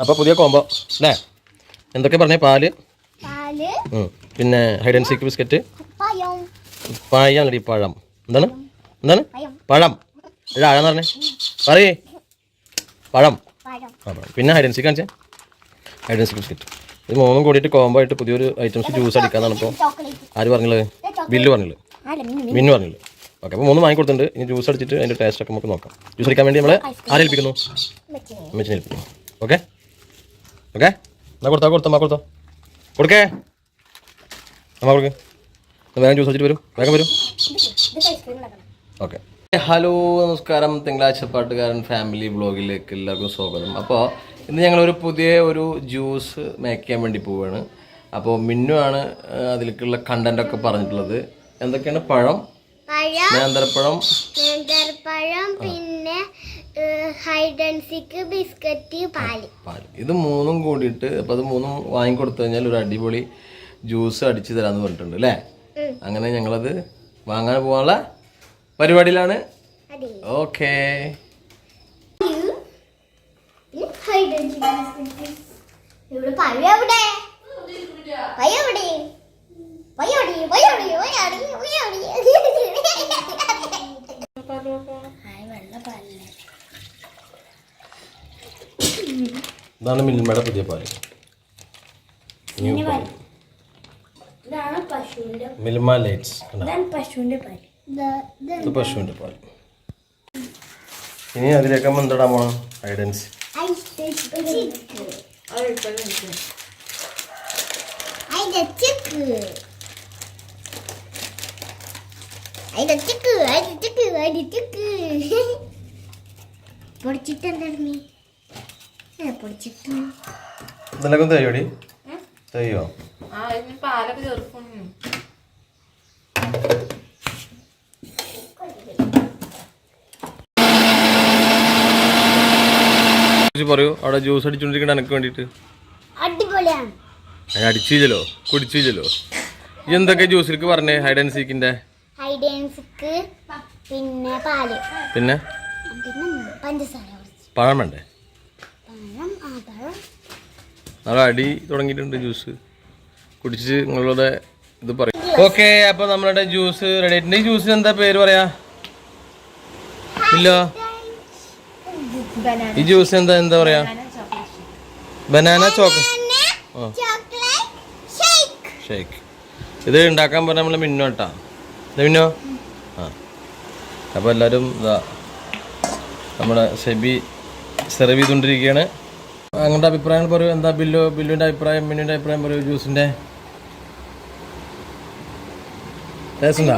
അപ്പോൾ പുതിയ കോംബോ അല്ലേ എന്തൊക്കെ പറഞ്ഞേ? പാൽ? പിന്നെ ഹൈഡ് ആൻഡ് സീക്ക് ബിസ്ക്കറ്റ് പഴം. പഴം എന്താണ്? എന്താണ്? പഴം. ഇതാകാന്ന് പറഞ്ഞേ? പറയേ. പഴം. പഴം. ആ പഴം പിന്നെ ഹൈഡ് ആൻഡ് സീക്ക് കാണിച്ചേ? ഹൈഡ് ആൻഡ് സീക്ക് ബിസ്ക്കറ്റ് ഇത് മൂന്നും കൂടിയിട്ട് കോംബോ ആയിട്ട് പുതിയൊരു ഐറ്റംസ് ജ്യൂസ് അടിക്കാന്നാണ് ഇപ്പോൾ ആര് പറഞ്ഞത് ബില്ല് പറഞ്ഞത് മിന്നു പറഞ്ഞില്ല? ഓക്കെ അപ്പോൾ മൂന്ന് വാങ്ങി കൊടുത്തിട്ടുണ്ട്. ഇനി ജ്യൂസ് അടിച്ചിട്ട് അതിന്റെ ടേസ്റ്റ് ഒക്കെ നമുക്ക് നോക്കാം. ജ്യൂസ് അടിക്കാൻ വേണ്ടി നമ്മൾ ആരേൽപ്പിക്കുന്നു അമ്മച്ചിനെ ഏൽപ്പിക്കുന്നു. ഓക്കെ? ഓക്കെ? എന്നാ കൊടുത്താ കൊടുത്തോ അമ്മ കൊടുത്തോ. കൊടുക്കേ. അമ്മ കൊടുക്ക്. വേഗം ജ്യൂസ് വെച്ചിട്ട് വരും. വേഗം വരും. ഓക്കെ. ഹലോ നമസ്കാരം. തിങ്കളാഴ്ച പാട്ടുകാരൻ ഫാമിലി ബ്ലോഗിലേക്ക് എല്ലാവർക്കും സ്വാഗതം. അപ്പോൾ ഇന്ന് ഞങ്ങളൊരു പുതിയ ഒരു ജ്യൂസ് മേക്ക് ചെയ്യാൻ വേണ്ടി പോവുകയാണ് അപ്പോൾ മിന്നു ആണ് ആ, അതിലേക്കുള്ള കണ്ടന്റ് ഒക്കെ പറഞ്ഞിട്ടുള്ളത്. എന്തൊക്കെയാണ്? പഴം പഴം നേന്ത്രപ്പഴം പിന്നെ ഹൈഡ് ആൻഡ് സീക്ക് ബിസ്ക്കറ്റ് പാൽ. പാൽ. ഇത് മൂന്നും കൂടിയിട്ട് അപ്പൊ അത് മൂന്നും വാങ്ങിക്കൊടുത്തു കഴിഞ്ഞാൽ ഒരു അടിപൊളി ജ്യൂസ് അടിച്ചു തരാന്ന് പറഞ്ഞിട്ടുണ്ട് അല്ലേ. അങ്ങനെ ഞങ്ങളത് വാങ്ങാൻ പോകാനുള്ള പരിപാടിയിലാണ്. ഓക്കേ. ഇവിടെ പഴം എവിടെ എവിടെ പഴം എവിടെ പഴം എവിടെ പഴം എവിടെ ഹായ് വെള്ള പാലല്ലേ ഇതാണ് മിൽമയുടെ പുതിയ പാൽ മിൽമ ലൈറ്റ്സ് ഇതാണ് പശുവിന്റെ പാൽ ഇത് പശുവിന്റെ പാൽ ഇനി അതിലേക്ക് നമ്മൾ എന്തിടാൻ പോണം? ഐഡൻസ് പൊടിച്ചിട്ട് എന്തായിരുന്നു ഇതിലൊക്കെ തയ്യോടി. തയ്യോ? പാലൊക്കെ ചേർക്കും. പറയൂ അവിടെ ജ്യൂസ് അടിച്ചോണ്ടിരിക്കണ എനക്ക് വേണ്ടിട്ട് അടിച്ചില്ലല്ലോ കുടിച്ചില്ലല്ലോ എന്തൊക്കെ ജ്യൂസിലേക്ക് പറഞ്ഞേ ഹൈഡ് ആൻഡ് സീക്കിന്റെ പിന്നെ പാൽ. പിന്നെ? പിന്നെ പഞ്ചസാര പഴം വേണ്ടേ? നാളെ അടി തുടങ്ങിയിട്ടുണ്ട് ജ്യൂസ്. കുടിച്ച് നിങ്ങളുടെ ഇത് പറയും. ഓക്കെ അപ്പൊ നമ്മളുടെ ജ്യൂസ് റെഡി ആയിട്ടുണ്ട് ഈ ജ്യൂസിന് എന്താ പേര് പറയാ? ഇല്ല. ഈ ജ്യൂസ് എന്താ എന്താ പറയാ? ബനാന ചോക്ലേറ്റ് ഷേക്ക് ഇത് ഉണ്ടാക്കാൻ പറഞ്ഞ നമ്മളെ മിന്നോട്ടാ മിന്നോ? ആ. അപ്പോൾ എല്ലാരും ഇതാ നമ്മുടെ സെബി സെർവ് ചെയ്തുകൊണ്ടിരിക്കുകയാണ്. അങ്ങോട്ട് അഭിപ്രായങ്ങൾ പറയൂ. എന്താ ബില്ലു ബില്ലുവിന്റെ അഭിപ്രായം മിന്നുവിന്റെ അഭിപ്രായം പറയൂ ജ്യൂസിന്റെ ടേസ്റ്റ് ഉണ്ടോ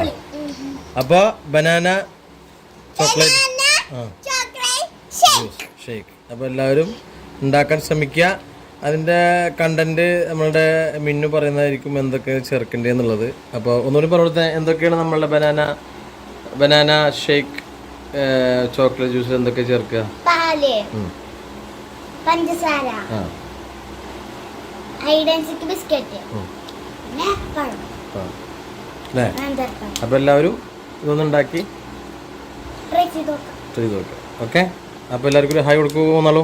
അപ്പോൾ ബനാന ചോക്ലേറ്റ്. ആ. Juice shake. അപ്പോൾ എല്ലാവരും ഉണ്ടാക്കാൻ ശ്രമിക്കുക. അതിന്റെ കണ്ടന്റ് നമ്മളുടെ മിന്നു പറയുന്നതായിരിക്കും എന്തൊക്കെ ചേർക്കേണ്ടത് എന്നുള്ളത്. അപ്പോൾ ഒന്നുകൂടി പറഞ്ഞിട്ട് എന്തൊക്കെയാണ് നമ്മളുടെ ബനാന ബനാന ഷേക്ക് ചോക്ലേറ്റ് ജ്യൂസിൽ എന്തൊക്കെ ചേർക്കുക. പഞ്ചസാര. ആ. ഹൈഡൻസിക്ക് ബിസ്ക്കറ്റ് ഉം. പിന്നെ പഴം. ആ. അല്ലേ നേന്ത്രപ്പഴം അപ്പോൾ എല്ലാവരും ഇതൊന്നും ഉണ്ടാക്കി ട്രൈ ചെയ്ത് നോക്കാം. ചെയ്ത് നോക്കുക ഓക്കെ അപ്പോൾ എല്ലാവർക്കും ഒരു ഹായ് കൊടുക്കൂ പോന്നാളൂ